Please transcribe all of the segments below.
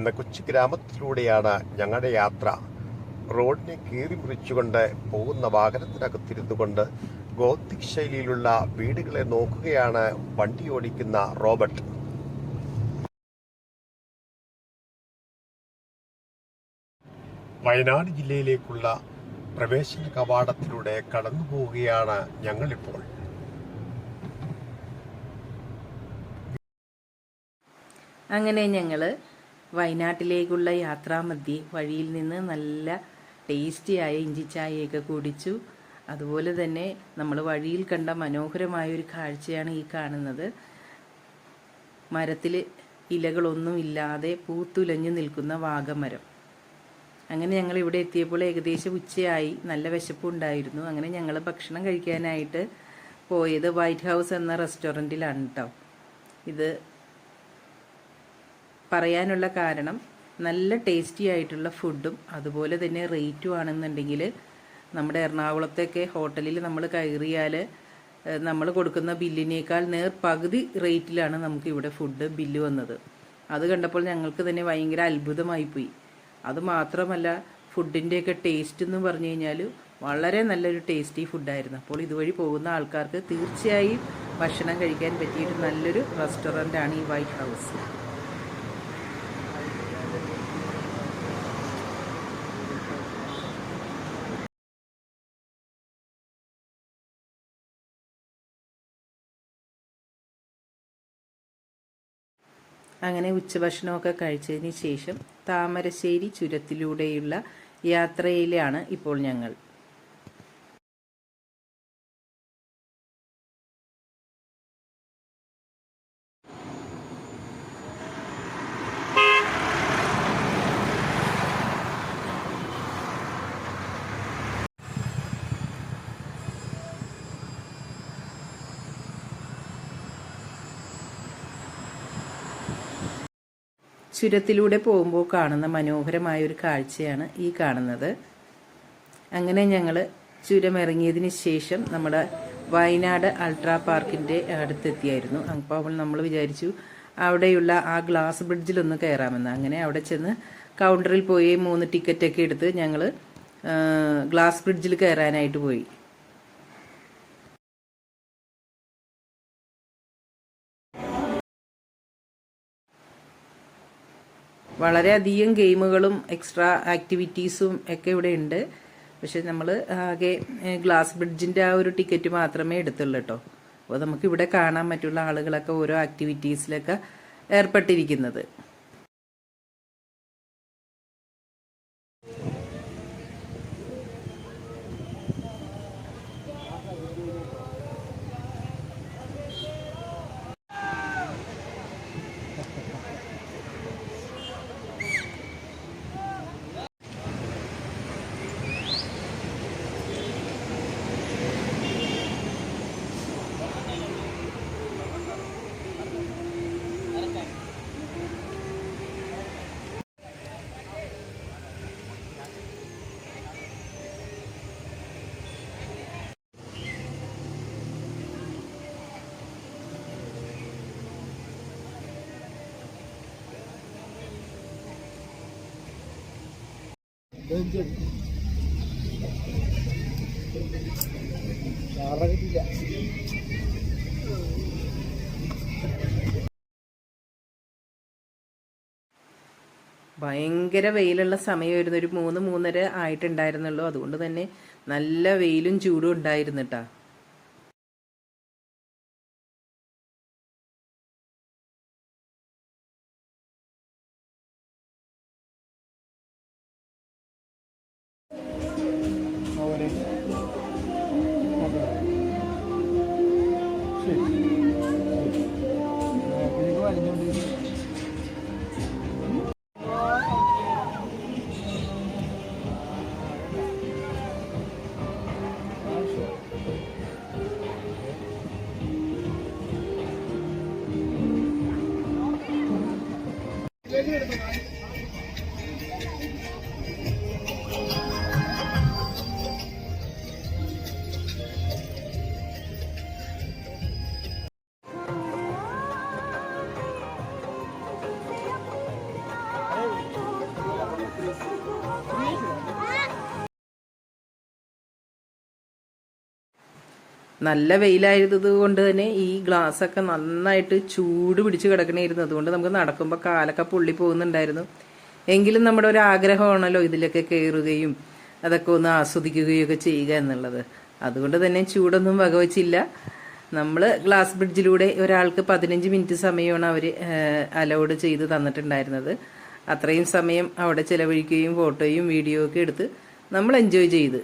എന്ന കൊച്ചു ഗ്രാമത്തിലൂടെയാണ് ഞങ്ങളുടെ യാത്ര. റോഡിനെ കീറി മുറിച്ചുകൊണ്ട് പോകുന്ന വാഹനത്തിനകത്തിരുന്നു കൊണ്ട് ഗോത്തിക് ശൈലിയിലുള്ള വീടുകളെ നോക്കുകയാണ് വണ്ടി ഓടിക്കുന്ന റോബർട്ട്. വയനാട് ജില്ലയിലേക്കുള്ള പ്രവേശന കവാടത്തിലൂടെ കടന്നു പോവുകയാണ് ഞങ്ങളിപ്പോൾ. അങ്ങനെ ഞങ്ങൾ വയനാട്ടിലേക്കുള്ള യാത്രാമധ്യേ വഴിയിൽ നിന്ന് നല്ല ടേസ്റ്റിയായ ഇഞ്ചിച്ചായയൊക്കെ കുടിച്ചു. അതുപോലെ തന്നെ നമ്മൾ വഴിയിൽ കണ്ട മനോഹരമായ ഒരു കാഴ്ചയാണ് ഈ കാണുന്നത്. മരത്തിൽ ഇലകളൊന്നുമില്ലാതെ പൂത്തുലഞ്ഞു നിൽക്കുന്ന വാഗമരം. അങ്ങനെ ഞങ്ങൾ ഇവിടെ എത്തിയപ്പോൾ ഏകദേശം ഉച്ചയായി. നല്ല വിശപ്പുണ്ടായിരുന്നു അങ്ങനെ ഞങ്ങൾ ഭക്ഷണം കഴിക്കാനായിട്ട് പോയത് വൈറ്റ് ഹൗസ് എന്ന റെസ്റ്റോറന്റിലാണ് കേട്ടോ ഇത് പറയാനുള്ള കാരണം നല്ല ടേസ്റ്റി ആയിട്ടുള്ള ഫുഡും അതുപോലെ തന്നെ റേറ്റും ആണെന്നുണ്ടെങ്കിൽ നമ്മുടെ എറണാകുളത്തൊക്കെ ഹോട്ടലിൽ നമ്മൾ കയറിയാൽ നമ്മൾ കൊടുക്കുന്ന ബില്ലിനേക്കാൾ നേർ പകുതി റേറ്റിലാണ് നമുക്ക് ഇവിടെ ഫുഡ് ബില്ല് വന്നത്. അത് കണ്ടപ്പോൾ ഞങ്ങൾക്ക് തന്നെ ഭയങ്കര അത്ഭുതമായിപ്പോയി അത് മാത്രമല്ല ഫുഡിന്റെയൊക്കെ ടേസ്റ്റ് എന്ന് പറഞ്ഞു കഴിഞ്ഞാൽ വളരെ നല്ലൊരു ടേസ്റ്റി ഫുഡായിരുന്നു അപ്പോൾ ഇതുവഴി പോകുന്ന ആൾക്കാർക്ക് തീർച്ചയായും ഭക്ഷണം കഴിക്കാൻ പറ്റിയൊരു നല്ലൊരു റെസ്റ്റോറന്റാണ് ഈ വൈറ്റ് ഹൗസ് അങ്ങനെ ഉച്ചഭക്ഷണമൊക്കെ കഴിച്ചതിന് ശേഷം താമരശ്ശേരി ചുരത്തിലൂടെയുള്ള യാത്രയിലാണ് ഇപ്പോൾ ഞങ്ങൾ. ചുരത്തിലൂടെ പോകുമ്പോൾ കാണുന്ന മനോഹരമായ ഒരു കാഴ്ചയാണ് ഈ കാണുന്നത്. അങ്ങനെ ഞങ്ങൾ ചുരം ഇറങ്ങിയതിന് ശേഷം നമ്മുടെ വയനാട് അൾട്രാ പാർക്കിന്റെ അടുത്തെത്തിയായിരുന്നു. അപ്പോൾ നമ്മൾ വിചാരിച്ചു അവിടെയുള്ള ആ ഗ്ലാസ് ബ്രിഡ്ജിലൊന്ന് കയറാമെന്ന്. അങ്ങനെ അവിടെ ചെന്ന് കൗണ്ടറിൽ പോയി മൂന്ന് ടിക്കറ്റൊക്കെ എടുത്ത് ഞങ്ങൾ ഗ്ലാസ് ബ്രിഡ്ജിൽ കയറാനായിട്ട് പോയി. വളരെയധികം ഗെയിമുകളും എക്സ്ട്രാ ആക്ടിവിറ്റീസും ഒക്കെ ഇവിടെ ഉണ്ട്. പക്ഷെ നമ്മൾ ആകെ ഗ്ലാസ് ബ്രിഡ്ജിന്റെ ആ ഒരു ടിക്കറ്റ് മാത്രമേ എടുത്തുള്ളൂ കേട്ടോ. അപ്പോൾ നമുക്ക് ഇവിടെ കാണാൻ പറ്റുള്ള ആളുകളൊക്കെ ഓരോ ആക്ടിവിറ്റീസിലൊക്കെ ഏർപ്പെട്ടിരിക്കുന്നത്. ഭയങ്കര വെയിലുള്ള സമയമായിരുന്നു. ഒരു മൂന്ന് മൂന്നര ആയിട്ടുണ്ടായിരുന്നുള്ളൂ. അതുകൊണ്ട് തന്നെ നല്ല വെയിലും ചൂടും ഉണ്ടായിരുന്നു കേട്ടാ over it. Okay. Sit. Can you go and do this? Thank you. നല്ല വെയിലായിരുന്നത് കൊണ്ട് തന്നെ ഈ ഗ്ലാസ്സൊക്കെ നന്നായിട്ട് ചൂട് പിടിച്ച് കിടക്കണമായിരുന്നു അതുകൊണ്ട് നമുക്ക് നടക്കുമ്പോൾ കാലൊക്കെ പൊള്ളി പോകുന്നുണ്ടായിരുന്നു. എങ്കിലും നമ്മുടെ ഒരു ആഗ്രഹമാണല്ലോ ഇതിലൊക്കെ കയറുകയും അതൊക്കെ ഒന്ന് ആസ്വദിക്കുകയും ഒക്കെ ചെയ്യുക എന്നുള്ളത്. അതുകൊണ്ട് തന്നെ ചൂടൊന്നും വകവച്ചില്ല. നമ്മൾ ഗ്ലാസ് ബ്രിഡ്ജിലൂടെ ഒരാൾക്ക് പതിനഞ്ച് മിനിറ്റ് സമയമാണ് അവർ അലോഡ് ചെയ്ത് തന്നിട്ടുണ്ടായിരുന്നത്. അത്രയും സമയം അവിടെ ചിലവഴിക്കുകയും ഫോട്ടോയും വീഡിയോ ഒക്കെ എടുത്ത് നമ്മൾ എൻജോയ് ചെയ്ത്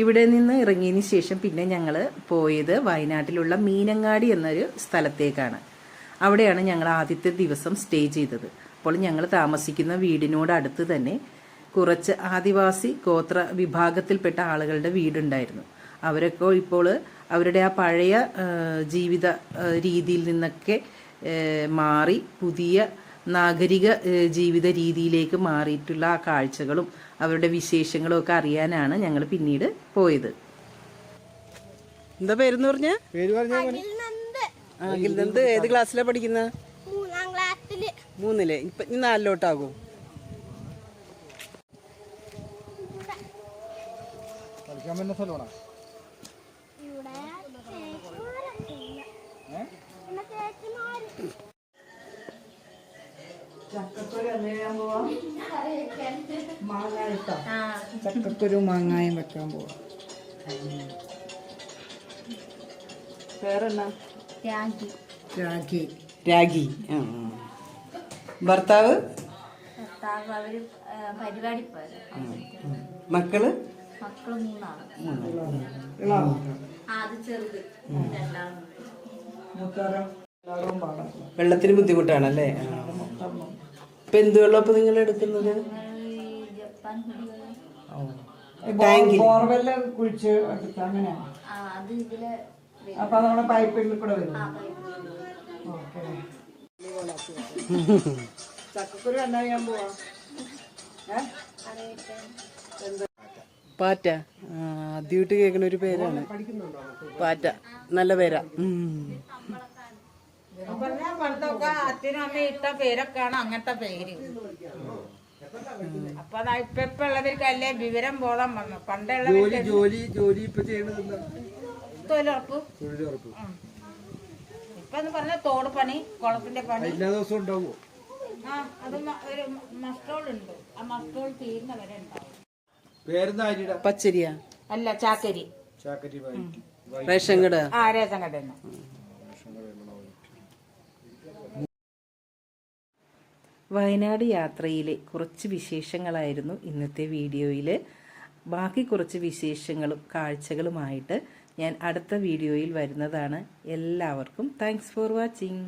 ഇവിടെ നിന്ന് ഇറങ്ങിയതിന് ശേഷം പിന്നെ ഞങ്ങൾ പോയത് വയനാട്ടിലുള്ള മീനങ്ങാടി എന്നൊരു സ്ഥലത്തേക്കാണ്. അവിടെയാണ് ഞങ്ങൾ ആദ്യത്തെ ദിവസം സ്റ്റേ ചെയ്തത്. അപ്പോൾ ഞങ്ങൾ താമസിക്കുന്ന വീടിനോട് അടുത്ത് തന്നെ കുറച്ച് ആദിവാസി ഗോത്ര വിഭാഗത്തിൽപ്പെട്ട ആളുകളുടെ വീടുണ്ടായിരുന്നു. അവരൊക്കെ ഇപ്പോൾ അവരുടെ ആ പഴയ ജീവിത രീതിയിൽ നിന്നൊക്കെ മാറി പുതിയ നാഗരിക ജീവിത രീതിയിലേക്ക് മാറിയിട്ടുള്ള ആ കാഴ്ചകളും അവരുടെ വിശേഷങ്ങളും ഒക്കെ അറിയാനാണ് ഞങ്ങൾ പിന്നീട് പോയത്. എന്താ പേരെന്ന് പറഞ്ഞ? പേര് പറഞ്ഞ അഖിൽനന്ദ് ഏത് ക്ലാസ്സിലാണ് പഠിക്കുന്ന? മൂന്നാം ക്ലാസ്സിൽ. മൂന്നിൽ. ഇപ്പൊ ഇനി നാലിലോട്ടാകും. കളിക്കാൻ പറ്റുന്ന സ്ഥലമാണോ ഇവിടെ ചേച്ചിമാരൊക്കെ ഇല്ല. പിന്നെ ചേച്ചിമാര് ചക്കക്കുരു മാങ്ങായും വെക്കാൻ പോവാ. വേറെന്നാ? രാഗി. രാഖി രാഗി. ആ ഭർത്താവ്? ഭർത്താവ് അവർ ആ, പരിപാടി പോയത്. മക്കൾ? അത് ചെറുത്. എല്ലാവരും പാടാം വെള്ളത്തിന് ബുദ്ധിമുട്ടാണല്ലേ. ഇപ്പൊ എന്ത് വെള്ളം ഇപ്പൊ നിങ്ങൾ എടുക്കുന്നത് ടാങ്കിൽ ബോർവെല്ല കുഴിച്ച് എടുത്ത് അങ്ങനെയാണ്. അപ്പൊ നമ്മുടെ പൈപ്പിൽ കൂടെ വരും. ആ, പൈപ്പ്. ഓക്കെ. ചക്കക്കുരു എന്നാ ചെയ്യാൻ പോവാ? പാറ്റ. ആ, ആദ്യമായിട്ട് കേൾക്കുന്ന ഒരു പേരാണ്. പാറ്റ. നല്ല പേരാ. അച്ഛനും അമ്മയും ഇട്ട പേരൊക്കെയാണ് അങ്ങനത്തെ പേര്. അപ്പൊ ഇപ്പൊ ഇപ്പൊ ഉള്ളവർക്കല്ലേ വിവരം ബോധം വന്നു. പണ്ടുള്ള ജോലി ജോലി ഇപ്പൊ ചെയ്യണത് തൊഴിലുറപ്പ്. തൊഴിലുറപ്പ്. ഇപ്പൊ എന്ന് പറഞ്ഞ തോട് പണി കുളത്തിന്റെ പണി. എല്ലാ ദിവസവും ഉണ്ടാവുമോ ആ അത് ഒരു മസ്റ്റോൾ ഉണ്ട് ആ മസ്റ്റോൾ തീരുന്നവരെ ഉണ്ടാവും. പച്ചരിയാ? അല്ല ചാക്കരി ചാക്കരി റേഷൻ കട? ആ റേഷൻ കടയിൽ വയനാട് യാത്രയിലെ കുറച്ച് വിശേഷങ്ങളായിരുന്നു ഇന്നത്തെ വീഡിയോയിൽ ബാക്കി കുറച്ച് വിശേഷങ്ങളും കാഴ്ചകളുമായിട്ട് ഞാൻ അടുത്ത വീഡിയോയിൽ വരുന്നതാണ്. എല്ലാവർക്കും താങ്ക്സ് ഫോർ വാച്ചിങ്